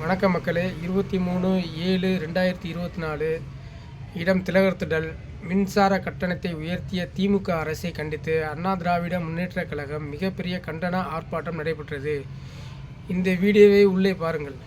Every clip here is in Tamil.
வணக்க மக்களே. இருபத்தி மூணு ஏழு ரெண்டாயிரத்தி இருபத்தி நாலு இடம் திலகர்த்திடல் மின்சார கட்டணத்தை உயர்த்திய திமுக அரசை கண்டித்து அண்ணா திராவிட முன்னேற்றக் கழகம் மிகப்பெரிய கண்டன ஆர்ப்பாட்டம் நடைபெற்றது. இந்த வீடியோவை உள்ளே பாருங்கள்.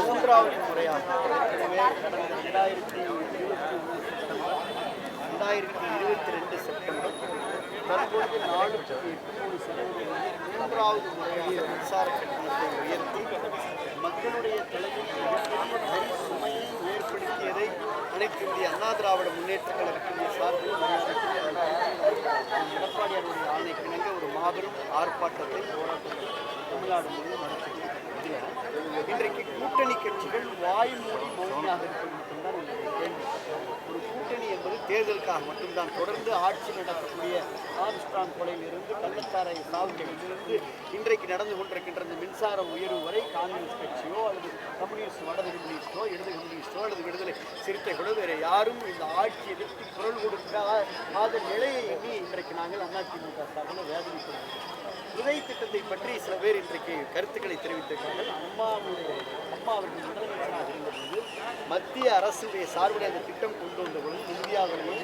மூன்றாவது முறையாக ரெண்டாயிரத்தி ரெண்டாயிரத்தி இருபத்தி ரெண்டு செப்டம்பர் தற்பொழுது நாளுக்கு எட்டு மூணு சதவீதம் மூன்றாவது முறையாக மின்சார கட்டணத்தை உயர்த்தி மக்களுடைய தலையில் மிகப்பெரிய சுமையை ஏற்படுத்தியதை அனைத்து இந்திய அண்ணா திராவிட முன்னேற்ற கழகத்தின் சார்பில் மரியாதைக்குரிய ஆணை கிணங்க ஒரு மாபெரும் ஆர்ப்பாட்டத்தை போராட்டத்தை தமிழ்நாடு முழுவதும் நடத்தியிருக்கிறது இன்றைக்கு கூட்டணி கட்சிகள் வாய் மூடி மௌனியாக இருப்பது மட்டும்தான் என்னுடைய கேள்வி என்பது தேர்தலுக்காக மட்டும்தான். தொடர்ந்து ஆட்சி நடத்தக்கூடிய ஆம்ஸ்ட்ராங் கொலையிலிருந்து கள்ளச்சாராய சாவுகளிலிருந்து இன்றைக்கு நடந்து கொண்டிருக்கின்ற இந்த மின்சார உயர்வு வரை காங்கிரஸ் கட்சியோ அல்லது கம்யூனிஸ்ட் வடது கம்யூனிஸ்டோ இடது கம்யூனிஸ்டோ அல்லது விடுதலை சிறுத்தைகளோ வேறு யாரும் இந்த ஆட்சி எதிர்த்து குரல் கொடுக்காத நிலையை எண்ணி இன்றைக்கு நாங்கள் அதிமுக சார்பில் வேதனைப்படுகிறோம். உதவி திட்டத்தை பற்றி சில பேர் இன்றைக்கு கருத்துக்களை தெரிவித்திருக்கிறார்கள். அம்மாவுடைய அம்மா அவர்கள் முதலமைச்சராக இருந்தபோது மத்திய அரசுடைய சார்புடைய அந்த திட்டம் கொண்டு வந்தபோது இந்தியாவிலேயே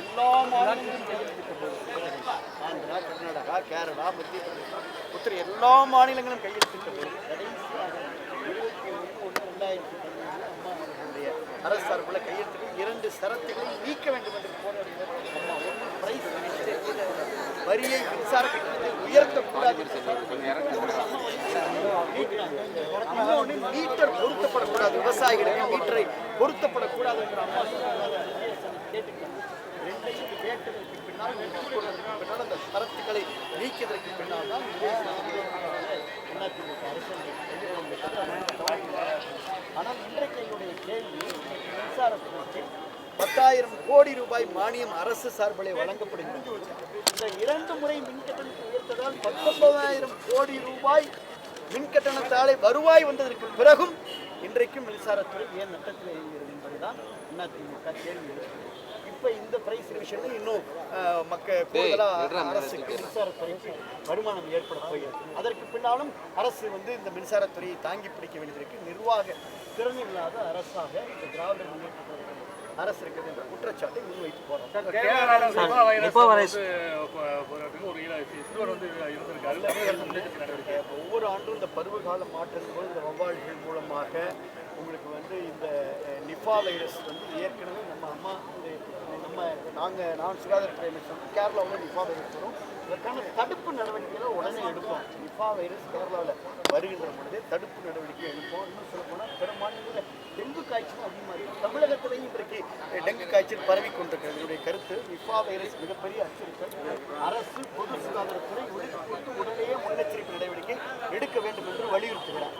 எல்லா மாநிலங்களும் கையெழுத்திட்ட ஆந்திரா கர்நாடகா கேரளா மத்திய பிரதேசம் உத்தர எல்லா மாநிலங்களும் கையெழுத்திட்ட போது கடைசியாக இருபத்தி ஒன்று ஒன்று ரெண்டாயிரத்தி பதினேழு அம்மா அவர்களுடைய அரசு சார்பில் கையெழுத்திட்டு இரண்டு சரத்துகளை நீக்க வேண்டும் என்று போராடினார் அம்மாவும் வரியை மின்சார கட்டணத்தை உயர்த்தக்கூடாது இன்னொன்று மீட்டர் பொருத்தப்படக்கூடாது விவசாயிகளுக்கு மீட்டரை பொருத்தப்படக்கூடாது என்ற அம்மா சொன்னாங்க. கேட்டுக்கிட்டாங்க. ரெண்டையும் கேட்டதற்கு பின்னால் வெற்றி கொண்டதற்கு பின்னால் அந்த சரத்துக்களை நீக்கியதற்கு பின்னால் தான் ஆனால் இன்றைக்கு என்னுடைய கேள்வி மின்சாரத்துறைக்கு பத்தாயிரம் கோடி ரூபாய் மானியம் அரசு சார்பிலே வழங்கப்படுகிறது. இந்த இரண்டு முறை மின் கட்டணத்தை உயர்த்ததால் பத்தொன்பதாயிரம் கோடி ரூபாய் மின் கட்டணத்தாலே வருவாய் வந்ததற்கு பிறகும் இன்றைக்கும் மின்சாரத்துறை ஏன் நட்டத்தில் இயங்குகிறது என்பதுதான் அதிமுக கேள்வி. இப்ப இந்த பிரைஸ் ரிவிஷனில் இன்னும் அஹ், மக்க கூடுதலாக அரசுக்கு மின்சாரத்துறைக்கு வருமானம் ஏற்பட போகிறது. அதற்கு பின்னாலும் அரசு வந்து இந்த மின்சாரத்துறையை தாங்கி பிடிக்க வேண்டியதற்கு நிர்வாக திறன் இல்லாத அரசாக இந்த திராவிட முன்னேற்ற அரசு இருக்குது என்ற குற்றச்சாட்டை முன்வைத்து போறோம் கேரளால நிபா வைரஸ் வந்து ப- போறதுக்கு ஒரு இல- சிறுவர் வந்து இருந்திருக்காரு அது முன்னெச்சரிக்கை நடவடிக்கை இப்போ ஒவ்வொரு ஆண்டும் இந்த பருவகால மாற்றத்தின் போது இந்த வவ்வால்கள் மூலமாக உங்களுக்கு வந்து இந்த நிபா வைரஸ் வந்து ஏற்கனவே நம்ம அம்மா நம்ம நாங்கள் நான் சுகாதாரத்துறை அமைச்சர் கேரளாவில் நிபா வைரஸ் வரும். இதற்கான தடுப்பு நடவடிக்கைகளை உடனே எடுப்போம். நிபா வைரஸ் கேரளாவில். வருகின்ற பொழுதே தடுப்பு நடவடிக்கை எடுப்போம். இன்னும் சொல்ல போனால் பிற மாநிலங்களில் டெங்கு காய்ச்சல் அதிகமாக இருக்கும் தமிழகத்திலையும் இன்றைக்கு டெங்கு காய்ச்சல் பரவி கொண்டிருக்கிறது. என்னுடைய கருத்து நிபா வைரஸ் மிகப்பெரிய அச்சுறுத்தல். அரசு பொது சுகாதாரத்துறை உடனுக்குடன் உடனே முன்னெச்சரிக்கை நடவடிக்கை எடுக்க வேண்டும் என்று வலியுறுத்துகிறார்.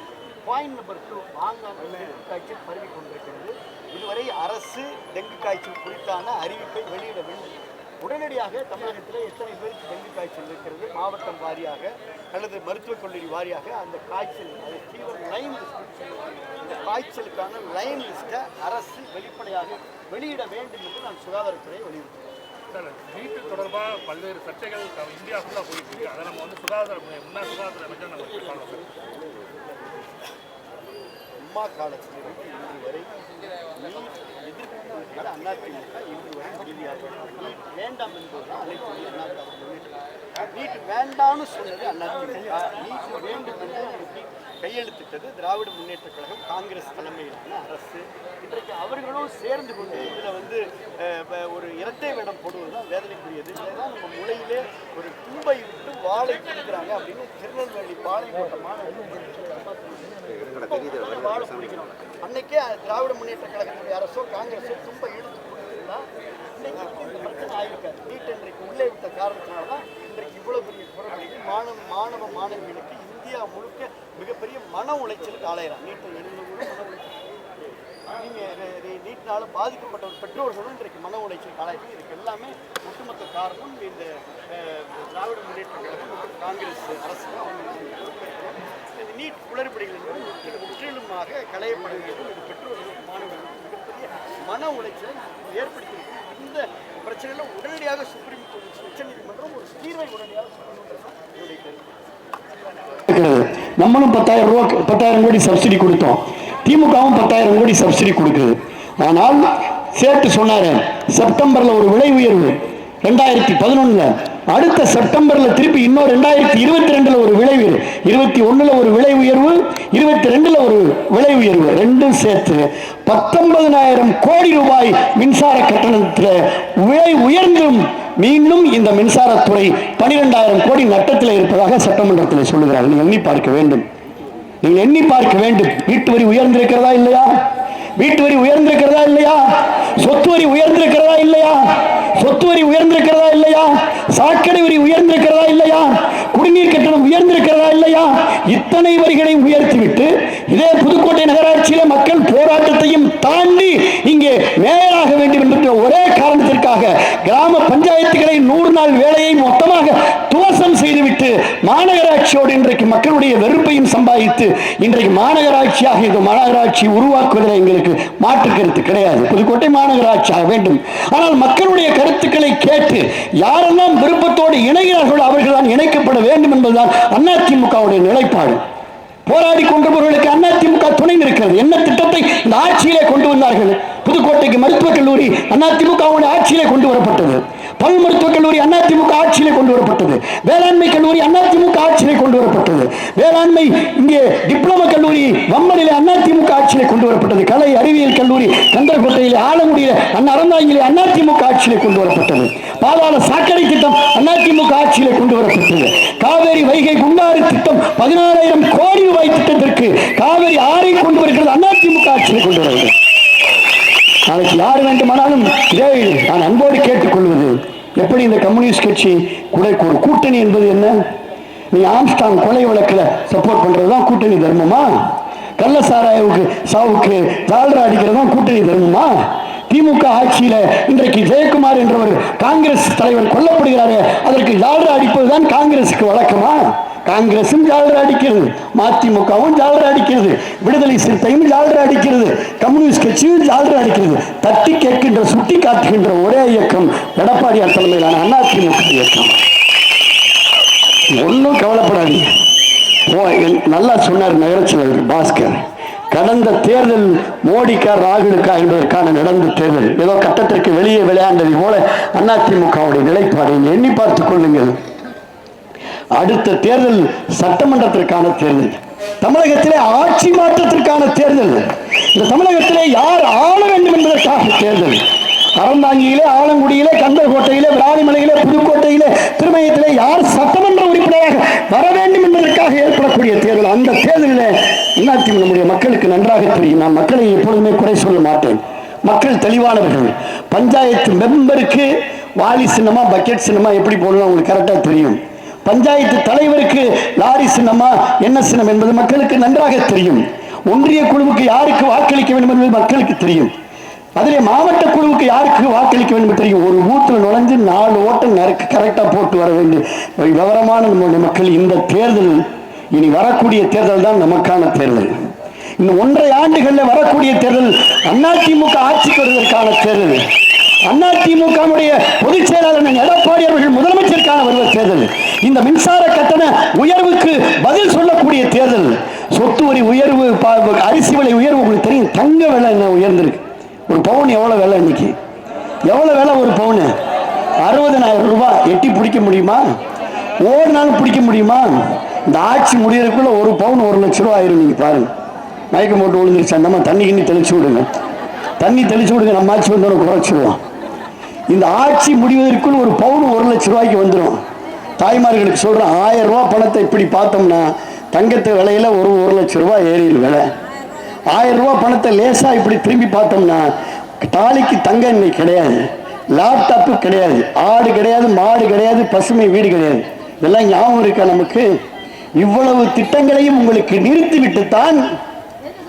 பாயிண்ட் நம்பர் டூ மாங்காமல் டெங்கு காய்ச்சல் பரவி கொண்டிருக்கிறது. இதுவரை அரசு டெங்கு காய்ச்சல் குறித்தான அறிவிப்பை வெளியிட வேண்டும் உடனடியாக தமிழகத்தில் எத்தனை பேருக்கு டெங்கு காய்ச்சல் இருக்கிறது? மாவட்டம் வாரியாக அல்லது மருத்துவக் கல்லூரி வாரியாக அந்த காய்ச்சல் அது தீவிர லைன் லிஸ்ட் இந்த காய்ச்சலுக்கான லைன் லிஸ்ட்டை அரசு வெளிப்படையாக வெளியிட வேண்டும் என்று நான் சுகாதாரத்துறை வலியுறுத்துகிறேன். சார் நீட்டு தொடர்பாக பல்வேறு சர்ச்சைகள் த- இந்தியா ஃபுல்லாக போயிட்டு அதை நம்ம வந்து சுகாதார முன்னாள் சுகாதார அமைச்சர் நம்ம அம்மா காலத்திலிருந்து இன்று வரை நீட் எதிர்ப்பு கொள்கையில் அதிமுக இன்று வரை உறுதியாக நீட் வேண்டாம் என்பதுதான் அனைத்து இந்திய அண்ணா நீட் வேண்டாம்னு சொன்னது அதிமுக நீட் வேண்டும் என்று கையெழுத்திட்டது திராவிட முன்னேற்ற கழகம் காங்கிரஸ் தலைமையிலான அரசு. இன்றைக்கு அவர்களும் சேர்ந்து கொண்டு இதில் வந்து ஒரு இரட்டை வேடம் போடுவது தான் வேதனைக்குரியது. இதெல்லாம் நம்ம முளையிலே ஒரு தும்பை விட்டு வாழை கொடுக்குறாங்க அப்படின்னு திருநெல்வேலி பாளையங்கோட்டை மாணவர்கள் அன்னைக்கே திராவிட முன்னேற்ற கழகத்துடைய அரசோ காங்கிரஸோ தும்பை இழுத்து கொடுத்துருந்தா இன்னைக்கு இந்த பிரச்சனை ஆயிருக்காது நீட் இன்றைக்கு உள்ளே விட்ட காரணத்தினால தான் இன்றைக்கு இவ்வளவு பெரிய குரல். மாணவ மாணவ மாணவிகளுக்கு இந்தியா முழுக்க மிகப்பெரிய மன உளைச்சலுக்கு ஆளாயிரம் நீட்டை எழுதுவது மன உளைச்சல் பாதிக்கப்பட்ட ஒரு பெற்றோர்களும் இன்றைக்கு மன உளைச்சல் காலாயிட்டு இதுக்கு எல்லாமே ஒட்டுமொத்த காரணம் இந்த திராவிட முன்னேற்ற கழகம் மற்றும் காங்கிரஸ் அரசு தான். அவங்க நீட் குளறுபடிகள் என்பது முற்றிலுமாக களையப்பட வேண்டும் இது பெற்றோர்களுக்கு மாணவர்களுக்கு மிகப்பெரிய மன உளைச்சலை ஏற்படுத்தியிருக்கு இந்த பிரச்சனையில் உடனடியாக சுப்ரீம் கோர்ட் உச்சநீதிமன்றம் ஒரு தீர்வை உடனடியாக நம்மளும் பத்தாயிரம் ரூபா பத்தாயிரம் கோடி சப்சிடி கொடுத்தோம். திமுகவும் பத்தாயிரம் கோடி சப்சிடி கொடுக்குது. ஆனால் சேர்த்து சொன்னாரு செப்டம்பரில் ஒரு விலை உயர்வு ரெண்டாயிரத்தி பதினொன்னுல. அடுத்த செப்டம்பர்ல திருப்பி இன்னும் ரெண்டாயிரத்தி இருபத்தி ரெண்டுல ஒரு விலை உயர்வு இருபத்தி ஒண்ணுல ஒரு விலை உயர்வு இருபத்தி ரெண்டுல ஒரு விலை உயர்வு. ரெண்டும் சேர்த்து பத்தொன்பதனாயிரம் கோடி ரூபாய் மின்சார கட்டணத்தில் விலை உயர்ந்தும் மீண்டும் இந்த மின்சாரத்துறை பனிரெண்டாயிரம் கோடி நட்டத்தில் இருப்பதாக சட்டமன்றத்தில் சொல்லுகிறார்கள். நீங்கள் எண்ணி பார்க்க வேண்டும். நீங்கள் எண்ணி பார்க்க வேண்டும். வீட்டு வரி உயர்ந்திருக்கிறதா இல்லையா? வீட்டு வரி உயர்ந்திருக்கிறதா இல்லையா? சொத்து வரி உயர்ந்திருக்கிறதா இல்லையா? சொத்து வரி உயர்ந்திருக்கிறதா இல்லையா? சாக்கடை வரி உயர்ந்திருக்கிறதா இல்லையா? குடிநீர் கட்டணம் உயர்ந்திருக்கிறதா இல்லையா? இத்தனை வரிகளையும் உயர்த்திவிட்டு இதே புதுக்கோட்டை நகராட்சியில மக்கள் போராட்டத்தையும் தாண்டி இங்கே மேயராக வேண்டும் என்ற ஒரே காரணத்திற்காக கிராம பஞ்சாயத்துகளை நூறு நாள் வேலையை மொத்தமாக துவசம் செய்துவிட்டு மாநகராட்சியோடு இன்றைக்கு மக்களுடைய வெறுப்பையும் சம்பாதித்து இன்றைக்கு மாநகராட்சியாக இந்த மாநகராட்சி உருவாக்குவதில் எங்களுக்கு மாற்று கருத்து கிடையாது. புதுக்கோட்டை மாநகராட்சியாக வேண்டும். ஆனால் மக்களுடைய கருத்துக்களை கேட்டு யாரெல்லாம் விருப்பத்தோடு இணைகிறார்களோ அவர்கள் தான் இணைக்கப்பட வேண்டும் என்பதுதான் அதிமுகவுடைய நிலைப்பாடு. போராடி கொண்டவர்களுக்கு அதிமுக துணை நிற்கிறது. என்ன திட்டத்தை இந்த ஆட்சியிலே கொண்டு வந்தார்கள்? புதுக்கோட்டைக்கு மருத்துவக் கல்லூரி அதிமுகவுடைய ஆட்சியிலே கொண்டு வரப்பட்டது. பல் மருத்துவக் கல்லூரி அதிமுக ஆட்சியிலே கொண்டு வரப்பட்டது. வேளாண்மை கல்லூரி அதிமுக ஆட்சியிலே கொண்டு வரப்பட்டது. வேளாண்மை இங்கே டிப்ளமோ கல்லூரி வம்மனிலே அதிமுக ஆட்சியிலே கொண்டு வரப்பட்டது. கலை அறிவியல் கல்லூரி கந்தர்கோட்டையிலே ஆலங்குடியிலே அண்ணா அறந்தாங்கிலே அதிமுக ஆட்சியிலே கொண்டு வரப்பட்டது. பாதாள சாக்கடை திட்டம் அதிமுக ஆட்சியிலே கொண்டு வரப்பட்டது. காவேரி வைகை குண்டாறு திட்டம் பதினாறாயிரம் கோடி ரூபாய் திட்டத்திற்கு காவேரி ஆறை கொண்டு வருகிறது. அதிமுக ஆட்சியிலே கொண்டு வருகிறது நாளைக்கு யார் வேண்டுமானாலும் இதை நான் அன்போடு கேட்டுக்கொள்வது. எப்படி இந்த கம்யூனிஸ்ட் கட்சி கூட ஒரு கூட்டணி என்பது என்ன? நீ ஆம்ஸ்டாங் கொலை வழக்கில் சப்போர்ட் பண்ணுறது தான் கூட்டணி தர்மமா? கள்ள சாராயவுக்கு சாவுக்கு ஜால்ரா அடிக்கிறது தான் கூட்டணி தர்மமா? திமுக ஆட்சியில இன்றைக்கு ஜெயக்குமார் என்றவர் காங்கிரஸ் தலைவர் கொல்லப்படுகிறாரே அதற்கு ஜால்ரா அடிப்பது தான் காங்கிரஸுக்கு வழக்கமா? காங்கிரசும் ஜாலரா அடிக்கிறது மதிமுகவும் ஜாலரை அடிக்கிறது விடுதலை சிறுத்தையும் ஜாலரா அடிக்கிறது கம்யூனிஸ்ட் கட்சியும் ஜாலரா அடிக்கிறது தட்டி கேட்கின்ற சுட்டி காட்டுகின்ற ஒரே இயக்கம் எடப்பாடியார் தலைமையிலான அதிமுக இயக்கம். ஒன்றும் கவலைப்படாதீங்க. ஓ என்- நல்லா சொன்னார் நகரச்செயலர் பாஸ்கர். கடந்த தேர்தல் மோடிக்கா ராகுலுக்கா என்பதற்கான நடந்த தேர்தல் ஏதோ கட்டத்திற்கு வெளியே விளையாண்டதை போல அதிமுகவுடைய நிலைப்பாடு. எண்ணி பார்த்துக் கொள்ளுங்கள். அடுத்த தேர்தல் சட்டமன்றத்திற்கான தேர்தல். தமிழகத்திலே ஆட்சி மாற்றத்திற்கான தேர்தல். இந்த தமிழகத்திலே யார் ஆள வேண்டும் என்பதற்காக தேர்தல். அறந்தாங்கியிலே ஆலங்குடியிலே கந்தர்கோட்டையிலே விராலிமலையிலே புதுக்கோட்டையிலே திருமயத்திலே யார் சட்டமன்ற உறுப்பினராக வர வேண்டும் என்பதற்காக ஏற்படக்கூடிய தேர்தல். அந்த தேர்தலில் அதிமுக நம்முடைய மக்களுக்கு நன்றாக தெரியும். நான் மக்களை எப்பொழுதுமே குறை சொல்ல மாட்டேன். மக்கள் தெளிவானவர்கள். பஞ்சாயத்து மெம்பருக்கு வாலி சின்னமா பக்கெட் சின்னமா எப்படி போடணும் உங்களுக்கு கரெக்டாக தெரியும். பஞ்சாயத்து தலைவருக்கு லாரி சின்னமா என்ன சின்னம் என்பது மக்களுக்கு நன்றாக தெரியும். ஒன்றிய குழுவுக்கு யாருக்கு வாக்களிக்க வேண்டும் என்பது மக்களுக்கு தெரியும். அதிலே மாவட்ட குழுவுக்கு யாருக்கு வாக்களிக்க வேண்டும் தெரியும். ஒரு பூத்தில் நுழைஞ்சு நாலு ஓட்டம் நறுக்கு கரெக்டாக போட்டு வர வேண்டும் விவரமான நம்முடைய மக்கள் இந்த தேர்தல் இனி வரக்கூடிய தேர்தல் தான் நமக்கான தேர்தல். இன்னும் ஒன்றரை ஆண்டுகளில் வரக்கூடிய தேர்தல் அதிமுக ஆட்சிக்கு வருவதற்கான தேர்தல். அதிமுகவுடைய பொதுச் செயலாளர் எடப்பாடி அவர்கள் முதலமைச்சருக்கான வருகிற தேர்தல். இந்த மின்சார கட்டண உயர்வுக்கு பதில் சொல்லக்கூடிய தேர்தல். சொத்து வரி உயர்வு அரிசி விலை உயர்வு உங்களுக்கு தெரியும். தங்க விலை என்ன உயர்ந்திருக்கு? ஒரு பவுன் எவ்வளோ விலை இன்னைக்கு? எவ்வளோ விலை ஒரு பவுனு? அறுபதனாயிரம் ரூபாய் எட்டி பிடிக்க முடியுமா? ஒரு நாள் பிடிக்க முடியுமா? இந்த ஆட்சி முடியறதுக்குள்ள ஒரு பவுன் ஒரு லட்ச ரூபா ஆயிரும் நீங்கள் பாருங்க. மயக்கம் போட்டு விழுந்துருச்சு. நம்ம தண்ணி கிண்ணி தெளிச்சு விடுங்க. தண்ணி தெளிச்சு விடுங்க. நம்ம ஆட்சி வந்தோட குறைச்சிடுவோம் இந்த ஆட்சி முடிவதற்குள் ஒரு பவுன் ஒரு லட்ச ரூபாய்க்கு வந்துடும் தாய்மார்களுக்கு சொல்றேன் ஆயிரம் ரூபா பணத்தை இப்படி பார்த்தோம்னா தங்கத்து விலையில் ஒரு ஒரு லட்ச ரூபா ஏறிடு விலை. ஆயிரம் ரூபா பணத்தை லேசாக இப்படி திரும்பி பார்த்தோம்னா தாலிக்கு தங்கம் இன்னைக்கு கிடையாது லேப்டாப்பு கிடையாது ஆடு கிடையாது மாடு கிடையாது பசுமை வீடு கிடையாது. இதெல்லாம் ஞாபகம் இருக்கா நமக்கு? இவ்வளவு திட்டங்களையும் உங்களுக்கு நிறுத்திவிட்டு தான்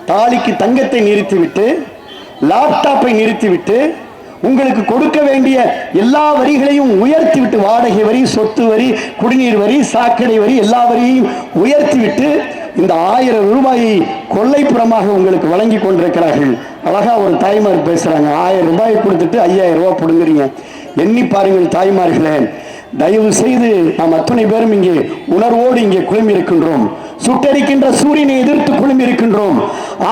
தாலிக்கு தங்கத்தை நிறுத்திவிட்டு லேப்டாப்பை நிறுத்திவிட்டு உங்களுக்கு கொடுக்க வேண்டிய எல்லா வரிகளையும் உயர்த்திவிட்டு வாடகை வரி சொத்து வரி குடிநீர் வரி சாக்கடை வரி எல்லா வரியையும் உயர்த்திவிட்டு இந்த ஆயிரம் ரூபாயை கொள்ளைப்புறமாக உங்களுக்கு வழங்கி கொண்டிருக்கிறார்கள். அழகா ஒரு தாய்மார் பேசுறாங்க. ஆயிரம் ரூபாய் கொடுத்துட்டு ஐயாயிரம் ரூபாய் பிடுங்குறீங்க. எண்ணி பாருங்கள் தாய்மார்களே. தயவு செய்து நாம் அத்தனை பேரும் இங்கே உணர்வோடு இங்கே குழுமி இருக்கின்றோம் சுட்டரிக்கின்ற சூரியனை எதிர்த்து குழுமி இருக்கின்றோம்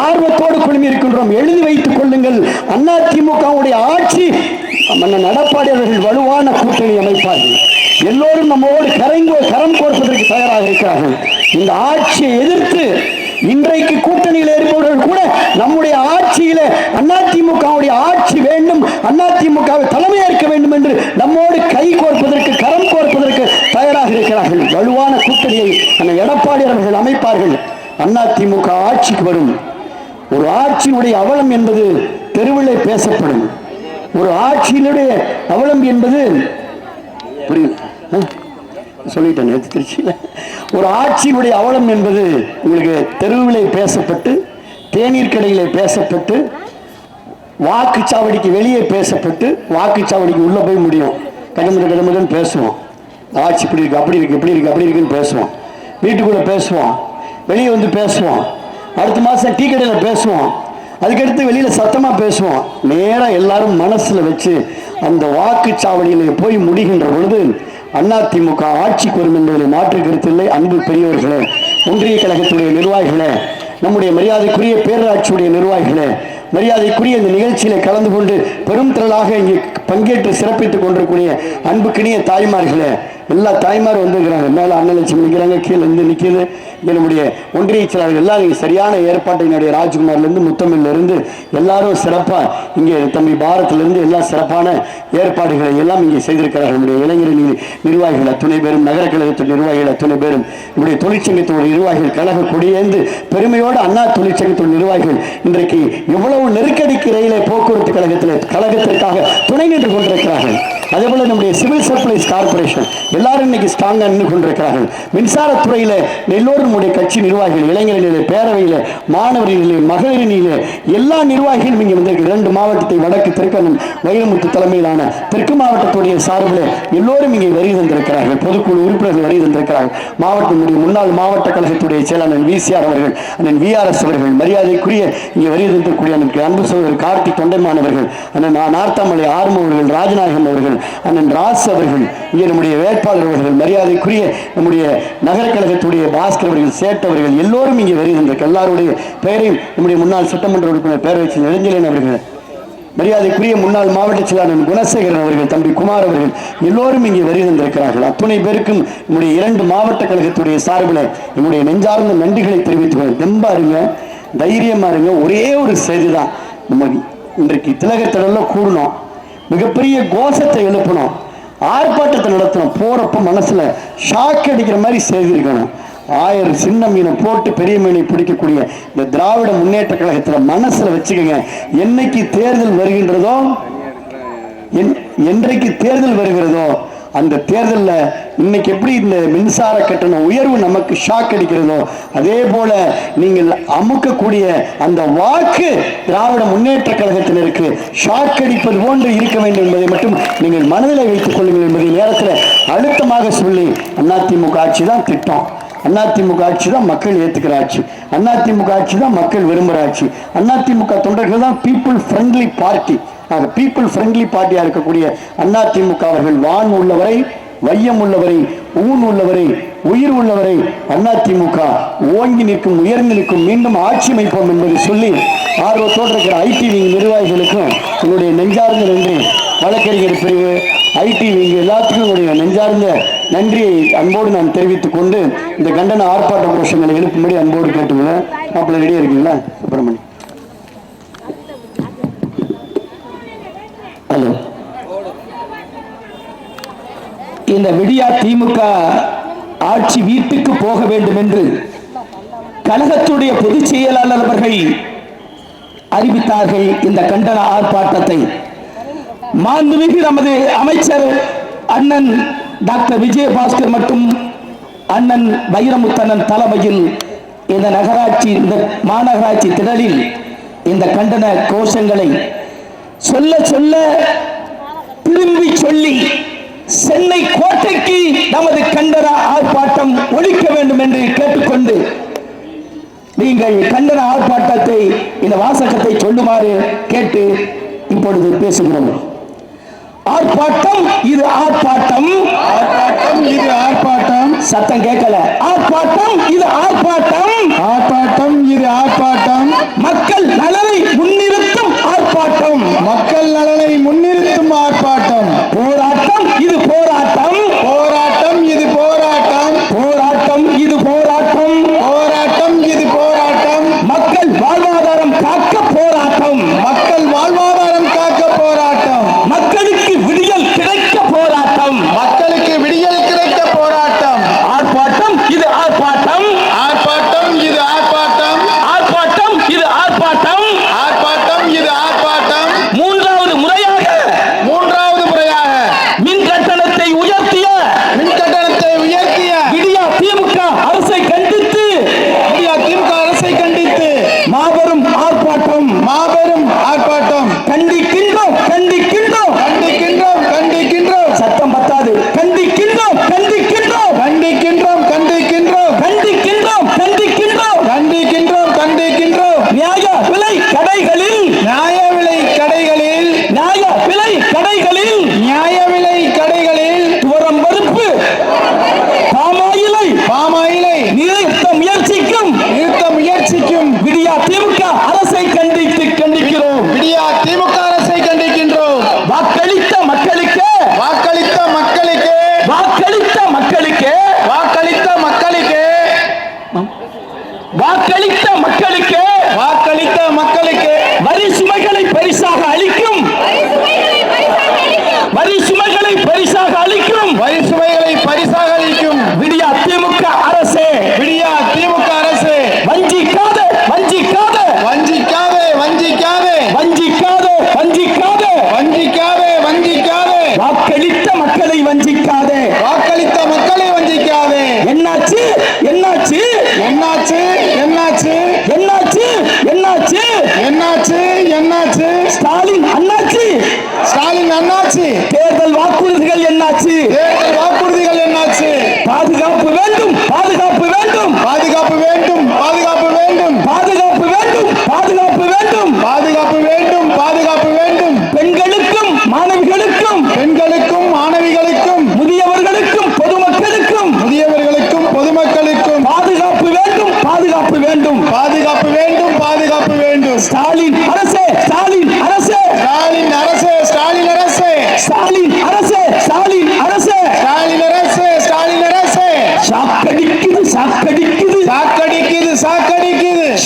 ஆர்வத்தோடு குழுமி இருக்கின்றோம் எழுதி வைத்துக் கொள்ளுங்கள். அண்ணா திமுகவுடைய ஆட்சி மன்னன் அவர்கள் வலுவான கூட்டணி அமைப்பார்கள். எல்லோரும் நம்மோடு கரைங்கோ கரம் கோர்ப்பதற்கு தயாராக இருக்கிறார்கள். இந்த ஆட்சியை எதிர்த்து இன்றைக்கு கூட்டணியில் இருப்பவர்கள் கூட நம்முடைய ஆட்சியில அதிமுகவுடைய ஆட்சி வேண்டும் அதிமுகவை தலைமையேற்க வேண்டும் என்று நம்மோடு கை கோர்ப்பதற்கு கரம் கோர்ப்பதற்கு தயாராக இருக்கிறார்கள். வலுவான கூட்டணியை அந்த எடப்பாடி அவர்கள் அமைப்பார்கள். அதிமுக ஆட்சிக்கு வரும். ஒரு ஆட்சியினுடைய அவலம் என்பது தெருவிலே பேசப்படும். ஒரு ஆட்சியினுடைய அவலம் என்பது புரியுது? சொல்லிட்டேன் திருச்சியில். ஒரு ஆட்சியினுடைய அவலம் என்பது உங்களுக்கு தெருவிலே பேசப்பட்டு தேநீர் கடையிலே பேசப்பட்டு வாக்குச்சாவடிக்கு வெளியே பேசப்பட்டு வாக்குச்சாவடிக்கு உள்ளே போய் முடியும். கடமுறை கடமுறைன்னு பேசுவோம். ஆட்சி இப்படி இருக்கு அப்படி இருக்கு இப்படி இருக்கு அப்படி இருக்குன்னு பேசுவோம். வீட்டுக்குள்ளே பேசுவோம். வெளியே வந்து பேசுவோம். அடுத்த மாதம் டீ கடையில் பேசுவோம். அதுக்கடுத்து வெளியில் சத்தமாக பேசுவோம். நேராக எல்லாரும் மனசில் வச்சு அந்த வாக்குச்சாவடியில் போய் முடிகின்ற பொழுது அதிமுக ஆட்சிக்கு வரும் என்பதில் மாற்று கருத்தில்லை அன்பு பெரியவர்களே ஒன்றிய கழகத்துடைய நிர்வாகிகளே நம்முடைய மரியாதைக்குரிய பேரூராட்சியுடைய நிர்வாகிகளே மரியாதைக்குரிய இந்த நிகழ்ச்சியில கலந்து கொண்டு பெரும் திரளாக இங்கே பங்கேற்று சிறப்பித்துக் கொண்டிருக்கூடிய அன்புக்கினிய தாய்மார்களே எல்லா தாய்மார் வந்துருக்கிறாங்க. மேலே அன்னலட்சுமி நிற்கிறாங்க கீழே இருந்து நிற்கிது என்னுடைய நம்முடைய ஒன்றிய செயலாளர்கள் எல்லாம் நீங்கள் சரியான ஏற்பாட்டினுடைய ராஜ்குமார்லேருந்து முத்தமிழ்ல இருந்து எல்லாரும் சிறப்பாக இங்கே தம்பி பாரத்திலிருந்து எல்லாம் சிறப்பான ஏற்பாடுகளை எல்லாம் இங்கே செய்திருக்கிறார்கள். நம்முடைய இளைஞர் நிர்வாகிகள் அத்துணை பேரும் நகர கழகத்தின் நிர்வாகிகள் அத்துணை பேரும் நம்முடைய தொழிற்சங்கத்தோட நிர்வாகிகள் கழக கொடியேந்து பெருமையோடு அண்ணா தொழிற்சங்கத்தோட நிர்வாகிகள் இன்றைக்கு எவ்வளவு நெருக்கடிக்கு ரயிலை போக்குவரத்து கழகத்தில் கழகத்திற்காக துணை நின்று கொண்டிருக்கிறார்கள். அதே போல நம்முடைய சிவில் சப்ளைஸ் கார்பரேஷன் எல்லாரும் இன்னைக்கு ஸ்ட்ராங்காக நின்று கொண்டிருக்கிறார்கள். மின்சாரத்துறையில எல்லோரும் நம்முடைய கட்சி நிர்வாகிகள் இளைஞர்களிலே பேரவையில மாணவர்களிலே மகளிரிலே எல்லா நிர்வாகிகளும் இங்கே வந்து இரண்டு மாவட்டத்தை வடக்கு தெற்கண்ணன் வைரமுத்து தலைமையிலான தெற்கு மாவட்டத்துடைய சார்பில் எல்லோரும் இங்கே வருகை தந்திருக்கிறார்கள். பொதுக்குழு உறுப்பினர்கள் வருகை தந்திருக்கிறார்கள். மாவட்டத்தினுடைய முன்னாள் மாவட்ட கழகத்துடைய செயலாளர் விசிஆர் அவர்கள் அண்ணன் விஆர்எஸ் அவர்கள் மரியாதைக்குரிய இங்கே வருகை தந்திருக்கக்கூடிய அன்பு சோழர் கார்த்திக் தொண்டைமான் அவர்கள் அண்ணன் நார்த்தாமலை ஆர்ம அவர்கள் ராஜநாயகம் அவர்கள் அண்ணன் ராஸ் அவர்கள் இங்கே நம்முடைய வேட்பாளர் அவர்கள் மரியாதைக்குரிய நம்முடைய நகர கழகத்துடைய பாஸ்கர் அவர்கள் சேட் அவர்கள் எல்லோரும் இங்கே வருகை தந்திருக்க எல்லாருடைய பெயரையும் நம்முடைய முன்னாள் சட்டமன்ற உறுப்பினர் பேரவைச்சி நெடுஞ்செழியன் அவர்கள் மரியாதைக்குரிய முன்னாள் மாவட்ட செயலாளர் குணசேகரன் அவர்கள் தம்பி குமார் அவர்கள் எல்லோரும் இங்கே வருகின்றிருக்கிறார்கள் அத்துணை பேருக்கும் நம்முடைய இரண்டு மாவட்ட கழகத்துடைய சார்பில் நம்முடைய நெஞ்சார்ந்த நன்றிகளை தெரிவித்துக் தெம்பா இருங்க தைரியமா இருங்க. ஒரே ஒரு செய்தி தான் நம்ம இன்றைக்கு திலகத்திடல கூடணும். மிகப்பெரிய கோஷத்தை எழுப்பணும் ஆர்ப்பாட்டத்தை நடத்தணும். போகிறப்ப மனசுல ஷாக் அடிக்கிற மாதிரி செய்திருக்கணும் ஆயிரம் சின்ன மீனை போட்டு பெரிய மீனை பிடிக்கக்கூடிய இந்த திராவிட முன்னேற்ற கழகத்துல மனசுல வச்சுக்கோங்க. என்னைக்கு தேர்தல் வருகின்றதோ என்- என்றைக்கு தேர்தல் வருகிறதோ அந்த தேர்தலில் இன்னைக்கு எப்படி இந்த மின்சார கட்டண உயர்வு நமக்கு ஷாக் அடிக்கிறதோ அதே போல நீங்கள் அமுக்கக்கூடிய அந்த வாக்கு திராவிட முன்னேற்ற கழகத்தினருக்கு ஷாக் அடிப்பது போன்று இருக்க வேண்டும் என்பதை மட்டும் நீங்கள் மனதில் வைத்துக் கொள்ளுங்கள் என்பதை நேரத்தில் அழுத்தமாக சொல்லி அதிமுக ஆட்சி தான் திட்டம். அதிமுக ஆட்சி தான் மக்கள் ஏற்றுக்கிற ஆட்சி. அதிமுக ஆட்சி தான் மக்கள் விரும்புகிற ஆட்சி. அதிமுக தொண்டர்கள் தான் பீப்புள் ஃப்ரெண்ட்லி பார்ட்டி ஆக பீப்புள் ஃப்ரெண்ட்லி பார்ட்டியாக இருக்கக்கூடிய அதிமுக அவர்கள் வான் உள்ளவரை வையம் உள்ளவரை ஊன் உள்ளவரை உயிர் உள்ளவரை அதிமுக ஓங்கி நிற்கும் உயர்ந்து நிற்கும் மீண்டும் ஆட்சி அமைப்போம் என்பதை சொல்லி ஆர்வத்தோடு இருக்கிற ஐடி விங் நிர்வாகிகளுக்கும் என்னுடைய நெஞ்சார்ந்த நன்றி. வழக்கறிஞர் பிரிவு ஐடி விங் எல்லாத்துக்கும் என்னுடைய நெஞ்சார்ந்த நன்றியை அன்போடு நான் தெரிவித்துக் கொண்டு இந்த கண்டன ஆர்ப்பாட்ட கோஷங்களை எழுப்பும்படி அன்போடு கேட்டுக்கிறேன் அப்படி ரெடியாக இருக்கீங்களா? இந்த விடியா திமுக ஆட்சி வீட்டுக்கு போக வேண்டும் என்று கழகத்துடைய பொதுச் செயலாளர் அவர்கள் அறிவித்தார்கள் இந்த கண்டன ஆர்ப்பாட்டத்தை. மாண்புமிகு நமது அமைச்சர் அண்ணன் டாக்டர் விஜயபாஸ்கர் மற்றும் அண்ணன் வைரமுத்தண்ணன் தலைமையில் இந்த நகராட்சி இந்த மாநகராட்சி திடலில் இந்த கண்டன கோஷங்களை சொல்ல சொல்ல திரும்பி சொல்லி சென்னை கோட்டைக்கு நமது கண்டன ஆர்ப்பாட்டம் ஒழிக்க வேண்டும் என்று கேட்டுக்கொண்டு நீங்கள் கண்டன ஆர்ப்பாட்டத்தை இந்த வாசகத்தை சொல்லுமாறு கேட்டு இப்பொழுது பேசுகிறோம். ஆர்ப்பாட்டம் இது ஆர்ப்பாட்டம். ஆர்ப்பாட்டம் இது ஆர்ப்பாட்டம். சத்தம் கேட்கல. ஆர்ப்பாட்டம் இது ஆர்ப்பாட்டம். ஆர்ப்பாட்டம் இது ஆர்ப்பாட்டம். மக்கள் நலனை முன்னிறுத்தும் ஆர்ப்பாட்டம். மக்கள் நலனை முன்னிறுத்தும் ஆர்ப்பாட்டம். போராட்டம் இது போராட்டம். போராட்டம். வஞ்சிக்காதே. வாக்களித்த மக்களை வஞ்சிக்காதே. என்னாச்சு? என்னாச்சு? என்னாச்சு? என்னாச்சு? என்னாச்சு? என்னாச்சு? என்னாச்சு? என்னாச்சு? ஸ்டாலின் அண்ணாச்சி. ஸ்டாலின் அண்ணாச்சி. தேர்தல் வாக்குறுதிகள் என்னாச்சு?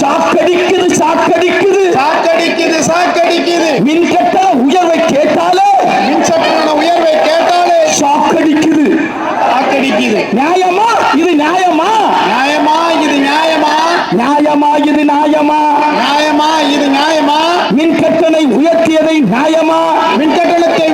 சாக்கடிக்குது சாக்கடிக்குது. சாக்கடிக்குது சாக்கடிக்குது. மின்கட்டண உயர்வை கேட்டாலே மின்சட்டண உயர்வை கேட்டாலே சாக்கடிக்குது. சாக்கடிக்குது. நியாயமா? இது நியாயமா? நியாயமா? இது நியாயமா? நியாயமா? இது நியாயமா? நியாயமா? இது நியாயமா? மின்கட்டணை உயர்த்தியதை நியாயமா? மின்கட்டணத்தை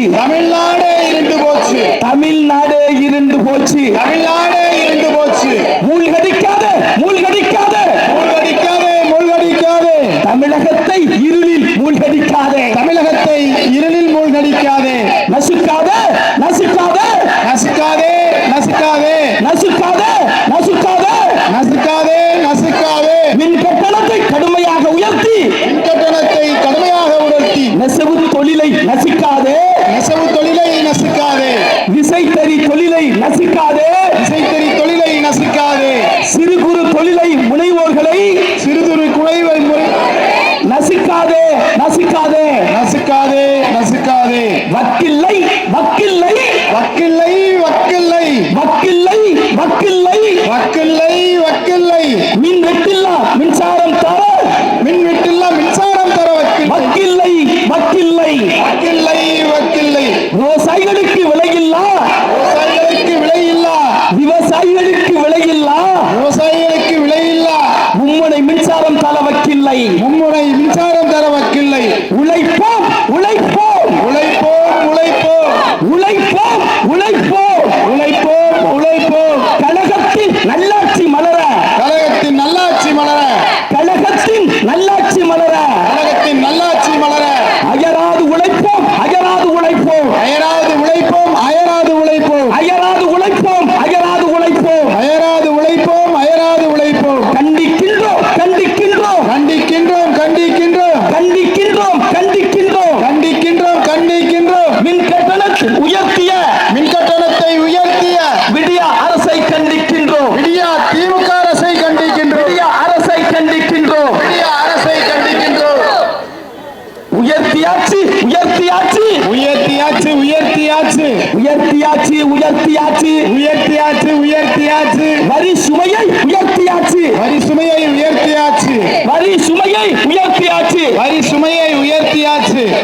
போச்சு தமிழ்நாடே இருந்து போச்சு. தமிழ்நாடே இருந்து போச்சு. தமிழ்நாடு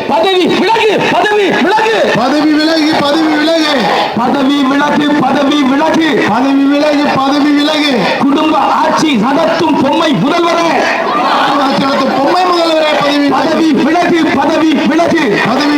பதவி விலகு பதவி விலகு. பதவி விலகி பதவி விலகு. பதவி விலகு பதவி விலகு. பதவி விலகு பதவி விலகு. குடும்ப ஆட்சி நடத்தும் பொம்மை முதல்வரே. நடத்தும் பொம்மை முதல்வரே பதவி பதவி விலகு பதவி விலகு. பதவி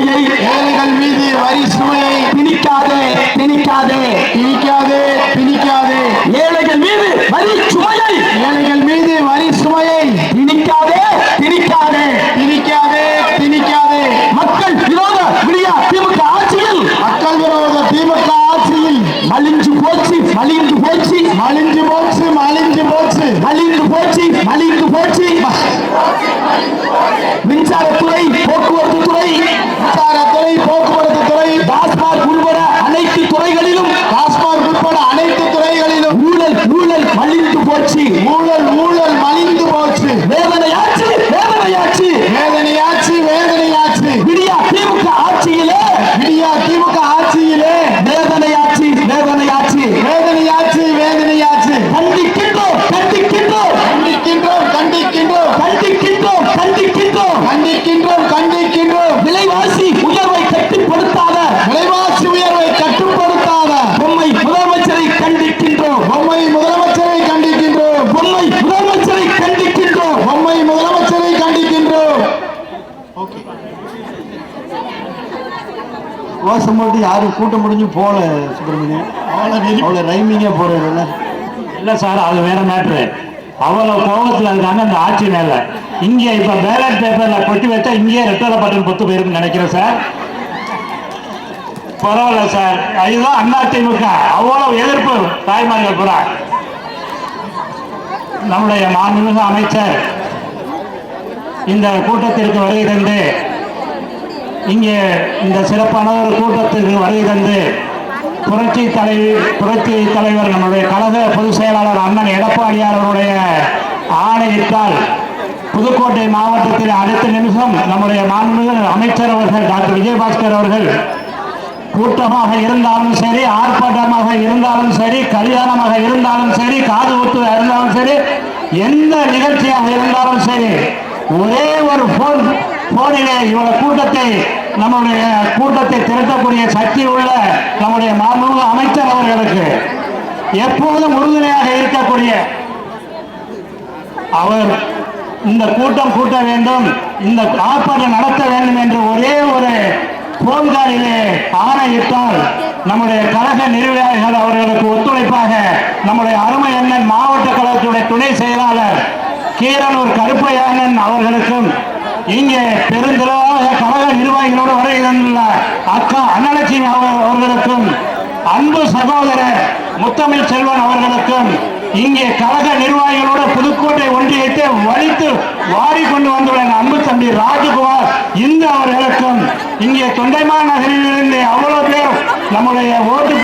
சுமையை ஏழைகள் மீது வரி சுமையை திணிக்காதே திணிக்காதே. திணிக்காதே திணிக்காதே. ஏழைகள் மீது வரி சுமையை ஏழைகள் மீது வரி சுமையை திணிக்காதே திணிக்காதே. திணிக்காதே திணிக்காதே. மக்கள் விரோத விடியா திமுக ஆட்சியில் மக்கள் விரோத திமுக ஆட்சியில் மலிஞ்சு போச்சு மலிந்து போச்சு. மலிஞ்சு போச்சு மலிஞ்சு போச்சு. மலிந்து போச்சு மலிந்து போச்சு. கோஷம் போட்டு யாரும் கூட்டம் முடிஞ்சு போல சுப்பிரமணியம் அவ்வளோ ரைமிங்காக போடுறது இல்லை சார் அது வேற மேட்ரு அவ்வளோ கோபத்தில் இருக்காங்க அந்த ஆட்சி மேலே. இங்கே இப்போ பேலட் பேப்பரில் கொட்டி வச்சா இங்கேயே ரெட்டலை பட்டன் பொத்து போயிருக்குன்னு நினைக்கிறேன் சார். பரவாயில்ல சார். இதுதான் அதிமுக அவ்வளோ எதிர்ப்பு. தாய்மார்கள் கூட நம்முடைய மாண்புமிகு அமைச்சர் இந்த கூட்டத்திற்கு வருகை தந்து இங்கே இந்த சிறப்பான ஒரு கூட்டத்திற்கு வருகை தந்து புரட்சி தலைவி புரட்சி தலைவர் நம்முடைய கழக பொதுச் செயலாளர் அண்ணன் எடப்பாடியார் அவருடைய ஆணையிட்டால் புதுக்கோட்டை மாவட்டத்தில் அடுத்த நிமிஷம் நம்முடைய மாண்புமிகு அமைச்சர் அவர்கள் டாக்டர் விஜயபாஸ்கர் அவர்கள் கூட்டமாக இருந்தாலும் சரி ஆர்ப்பாட்டமாக இருந்தாலும் சரி கல்யாணமாக இருந்தாலும் சரி காது ஊத்து இருந்தாலும் சரி எந்த நிகழ்ச்சியாக இருந்தாலும் சரி ஒரே ஒரு போன் போனிலே இவ்வளவு கூட்டத்தை நம்முடைய கூட்டத்தை திரட்டக்கூடிய சக்தி உள்ள நம்முடைய மாண்புமிகு அமைச்சர் அவர்களுக்கு எப்போதும் உறுதுணையாக இருக்கக்கூடிய அவர் இந்த கூட்டம் கூட்ட வேண்டும் இந்த ஆர்ப்பாட்டம் நடத்த வேண்டும் என்று ஒரே ஒரு போன்காரிலே ஆணையிட்டால் நம்முடைய கழக நிர்வாகிகள் அவர்களுக்கு ஒத்துழைப்பாக நம்முடைய அருமை அண்ணன் மாவட்ட கழகத்துடைய துணை செயலாளர் கீரனூர் கருப்பையானன் அவர்களுக்கும் இங்கே பெருந்திரளாக கழக நிர்வாகிகளோடு வருகை அக்கா அன்னலட்சுமி அவர்களுக்கும் அன்பு சகோதரர் முத்தமிழ் செல்வன் அவர்களுக்கும் இங்கே கழக நிர்வாகிகளோட புதுக்கோட்டை ஒன்றியத்தை வலித்து கொண்டு வந்துள்ள என் அன்பு தம்பி ராஜகுமார் இந்த அவர்களுக்கும் இங்கே தொண்டைமான் நகரிலிருந்து அவ்வளவு பேர் நம்முடைய ஓட்டு